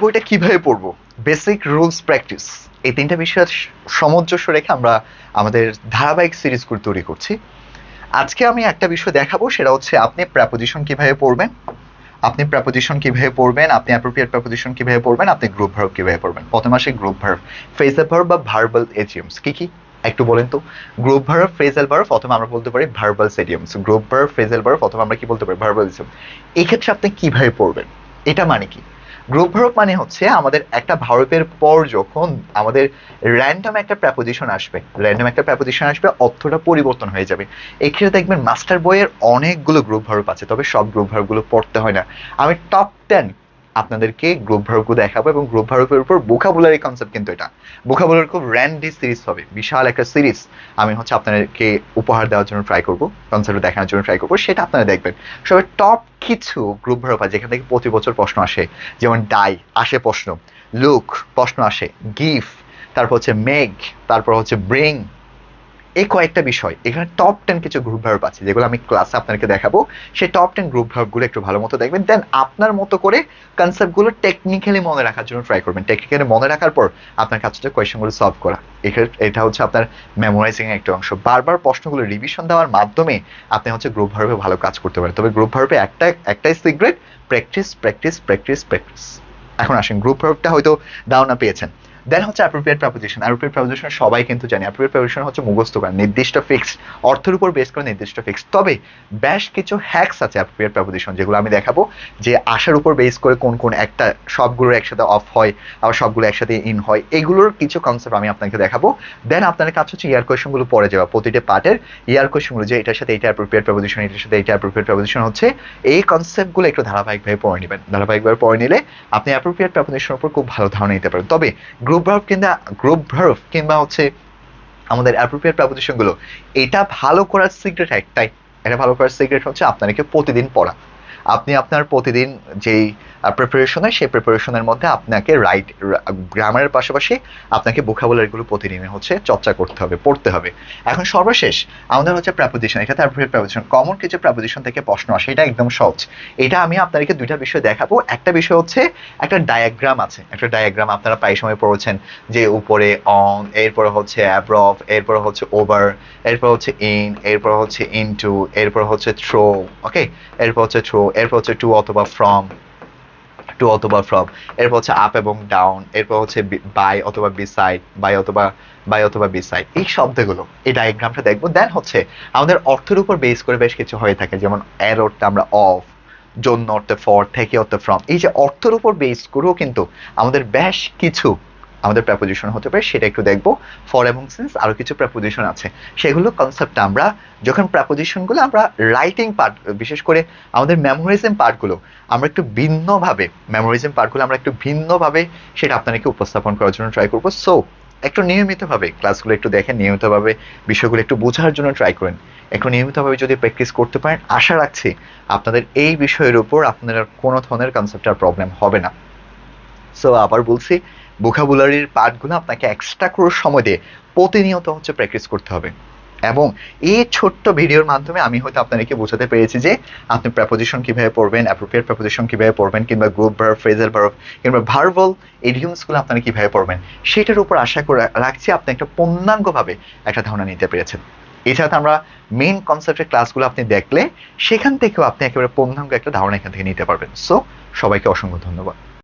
বইটা কীভাবে পড়ব? বেসিক রুলস প্র্যাকটিস এই তিনটা বিষয়ের সামঞ্জস্য রেখে আমরা আমাদের ধারাবাহিক সিরিজগুলো তৈরি করছি। আজকে আমি একটা বিষয় দেখাবো, সেটা হচ্ছে আপনি প্র্যাপোজিশন কীভাবে পড়বেন? আপনি প্র্যাপোজিশন কীভাবে পড়বেন? আপনি অ্যাপ্রোপ্রিয়েট প্র্যাপোজিশন কীভাবে পড়বেন? আপনি গ্রুপ ভার্ব কীভাবে পড়বেন? প্রথম আসে গ্রুপ ভার্ব ফ্রেজাল ভার্ব বা ভার্বাল এজিয়ামস কি কি? একটু বলেন তো। গ্রুপ ভার্ব ফ্রেজাল ভার্ব অথবা আমরা বলতে পারি verbal idioms group verb phrasal verb অথবা আমরা কি বলতে পারি? ভার্বাল এজিয়াম এই ক্ষেত্রে আপনি কীভাবে পড়বেন? এটা মানে কি? গ্রুপ ভার্ব মানে হচ্ছে আমাদের একটা ভার্বের পর যখন আমাদের র্যান্ডম একটা প্র্যাপোজিশন আসবে র্যান্ডম একটা প্র্যাপোজিশন আসবে, অর্থটা পরিবর্তন হয়ে যাবে। এক্ষেত্রে দেখবেন মাস্টার বইয়ের অনেকগুলো গ্রুপ ভার্ব আছে, তবে সব গ্রুপ ভার্বগুলো পড়তে হয় না। আমি টপ টেন আপনাদেরকে গ্রুপ ভার্বগুলো দেখাবো এবং গ্রুপ ভার্বের উপর বোকাবুলারি কনসেপ্ট কিন্তু এটা। বোকাবুলারি খুব র্যান্ডি সিরিজ হবে, বিশাল একটা সিরিজ আমি হচ্ছে আপনাদেরকে উপহার দেওয়ার জন্য ট্রাই করব কনসেপ্ট দেখানোর জন্য ট্রাই করব, সেটা আপনারা দেখবেন। সবাই টপ কিছু গ্রুপ ভার্ব আছে, যেখান থেকে প্রতি বছর প্রশ্ন আসে। যেমন ডাই আসে প্রশ্ন। লুক প্রশ্ন আসে। গিফ তারপর হচ্ছে মেঘ তারপর হচ্ছে ব্রিং এই কয়েকটা বিষয়। এখানে টপ টেন কিছু গ্রুপ ভার্ব আছে, যেগুলো আমি ক্লাসে আপনাদেরকে দেখাবো। সেই টপ টেন গ্রুপ ভার্বগুলো একটু ভালো মতো দেখবেন। দেন আপনার মতো করে কনসেপ্টগুলো টেকনিক্যালি মনে রাখার জন্য ট্রাই করবেন। টেকনিক্যালি মনে রাখার পর আপনার কাজ হচ্ছে কোয়েশনগুলো সলভ করা। এটা হচ্ছে আপনার মেমোরাইজিং একটা অংশ। বারবার প্রশ্নগুলো রিভিশন দেওয়ার মাধ্যমে আপনি হচ্ছে গ্রুপ ভার্বে ভালো কাজ করতে পারেন। তবে গ্রুপ ভার্বে একটা, একটাই secret practice practice practice practice এখন আসেন গ্রুপ ভার্বটা হয়তো ধারণা পেয়েছেন। দেন হচ্ছে অ্যাপ্রোপ্রিয়েট প্রাপোজিশন অ্যাপ্রোপ্রিয়েট প্রাপোজিশন সবাই কিন্তু জানে। অ্যাপ্রোপ্রিয়েট প্রাপোজিশন হচ্ছে মুখস্থ করা। নির্দিষ্ট ফিক্সড অর্থের উপর বেস করে নির্দিষ্ট ফিক্সড তবে বেশ কিছু হ্যাক্স আছে অ্যাপ্রোপ্রিয়েট প্রাপোজিশন যেগুলো আমি দেখাবো, যে আশার উপর বেস করে কোন কোন একটা সবগুলোর একসাথে অফ হয়, আবার সবগুলো একসাথে ইন হয়, এগুলোর কিছু কনসেপ্ট আমি আপনাকে দেখাবো। দেন আপনার কাজ হচ্ছে ইয়ার কোয়েশনগুলো পড়ে যাওয়া, প্রতিটা পার্টের ইয়ার কোয়েশনগুলো যে এটার সাথে এটা অ্যাপ্রোপ্রিয়েট প্রাপোজিশন এটার সাথে এটা অ্যাপ্রোপ্রিয়েট প্রাপোজিশন হচ্ছে, এই কনসেপ্টগুলো একটু ধারাবাহিকভাবে পড়ে নেবেন। ধারাবাহিকভাবে পড়ে নিলে আপনি অ্যাপ্রোপ্রিয়েট প্রাপোজিশনের উপর খুব ভালো ধারণা নিতে পারেন তবে গ্রুপ ভার্ব কিংবা গ্রুপ ভার্ভ কিংবা হচ্ছে আমাদের অ্যাপ্রোপ্রিয়েট প্রাপোজিশনগুলো এটা ভালো করার সিক্রেট একটাই এটা ভালো করার সিক্রেট হচ্ছে আপনাকে প্রতিদিন পড়া। আপনি আপনার প্রতিদিন যেই প্রিপারেশন হয়, সেই প্রিপারেশনের মধ্যে আপনাকে রাইট গ্রামারের পাশাপাশি আপনাকে ভোকাবুলারিগুলো প্রতিদিন হচ্ছে চর্চা করতে হবে, পড়তে হবে। এখন সর্বশেষ, আমাদের হচ্ছে প্রাপোজিশন এটা তার প্রাপোজিশন কমন কিছু প্রাপোজিশন থেকে প্রশ্ন আসে, এটা একদম সহজ। এটা আমি আপনাদেরকে দুইটা বিষয় দেখাবো। একটা বিষয় হচ্ছে, একটা ডায়াগ্রাম আছে। একটা ডায়াগ্রাম আপনারা প্রায় সময় পড়েছেন যে উপরে অন এরপরে হচ্ছে অ্যাব্রভ এরপরে হচ্ছে ওভার এরপর হচ্ছে ইন এরপর হচ্ছে ইন টু এরপর হচ্ছে থ্রো ওকে এরপর হচ্ছে থ্রো এরপর হচ্ছে টু অথবা ফ্রম টু অথবা ফ্রম এরপর হচ্ছে আপ এবং ডাউন এরপর হচ্ছে বাই অথবা বিসাইড বাই অথবা বাই অথবা বিসাইড এই শব্দগুলো, এই ডায়াগ্রামটা দেখব। দেন হচ্ছে আমাদের অর্থের উপর বেস করে বেশ কিছু হয়ে থাকে, যেমন এর অর্থে আমরা অফ জন্য অর্থে ফর থেকে অর্থে ফ্রম এই যে অর্থের উপর বেস করেও কিন্তু আমাদের বেশ কিছু আমাদের প্রেপোজিশন হতে পারে, সেটা একটু দেখব। ফর এবং সিন্স আরও কিছু প্রেপোজিশন আছে। সেগুলো কনসেপ্ট আমরা, যখন প্রেপোজিশনগুলো আমরা রাইটিং পার্ট বিশেষ করে আমাদের মেমোরিজম পার্টগুলো আমরা একটু ভিন্নভাবে মেমোরিজম পার্টগুলো আমরা একটু ভিন্নভাবে সেটা আপনাদেরকে উপস্থাপন করার জন্য ট্রাই করব। সো একটু নিয়মিতভাবে ক্লাসগুলো একটু দেখেন, নিয়মিতভাবে বিষয়গুলো একটু বোঝার জন্য ট্রাই করেন। একটু নিয়মিতভাবে যদি প্র্যাকটিস করতে পারেন, আশা রাখছি আপনাদের এই বিষয়ের উপর আপনার কোনো ধরনের কনসেপ্টার প্রবলেম হবে না। সো আবার বলছি ভোকাবুলারির পার্টগুলো আপনাকে এক্সট্রা করে সময় দিয়ে প্রতিনিয়ত হচ্ছে প্র্যাকটিস করতে হবে। এবং এই ছোট্ট ভিডিওর মাধ্যমে আমি হয়তো আপনাদেরকে বোঝাতে পেরেছি যে আপনি প্রেপোজিশন কীভাবে পড়বেন অ্যাপ্রোপ্রিয়েট প্রেপোজিশন কীভাবে পড়বেন, কিংবা গ্রুপ ভার্ব ফ্রেজাল ভার্ব কিংবা ভার্বল এডিয়ামসগুলো আপনারা কীভাবে পড়বেন, সেটার উপর আশা করে রাখছি আপনি একটা পূর্ণাঙ্গভাবে একটা ধারণা নিতে পেরেছেন। এছাড়া আমরা মেইন কনসেপ্টের ক্লাসগুলো আপনি দেখলে সেখান থেকেও আপনি একেবারে পূর্ণাঙ্গ একটা ধারণা এখান থেকে নিতে পারবেন। সো সবাইকে অসংখ্য ধন্যবাদ।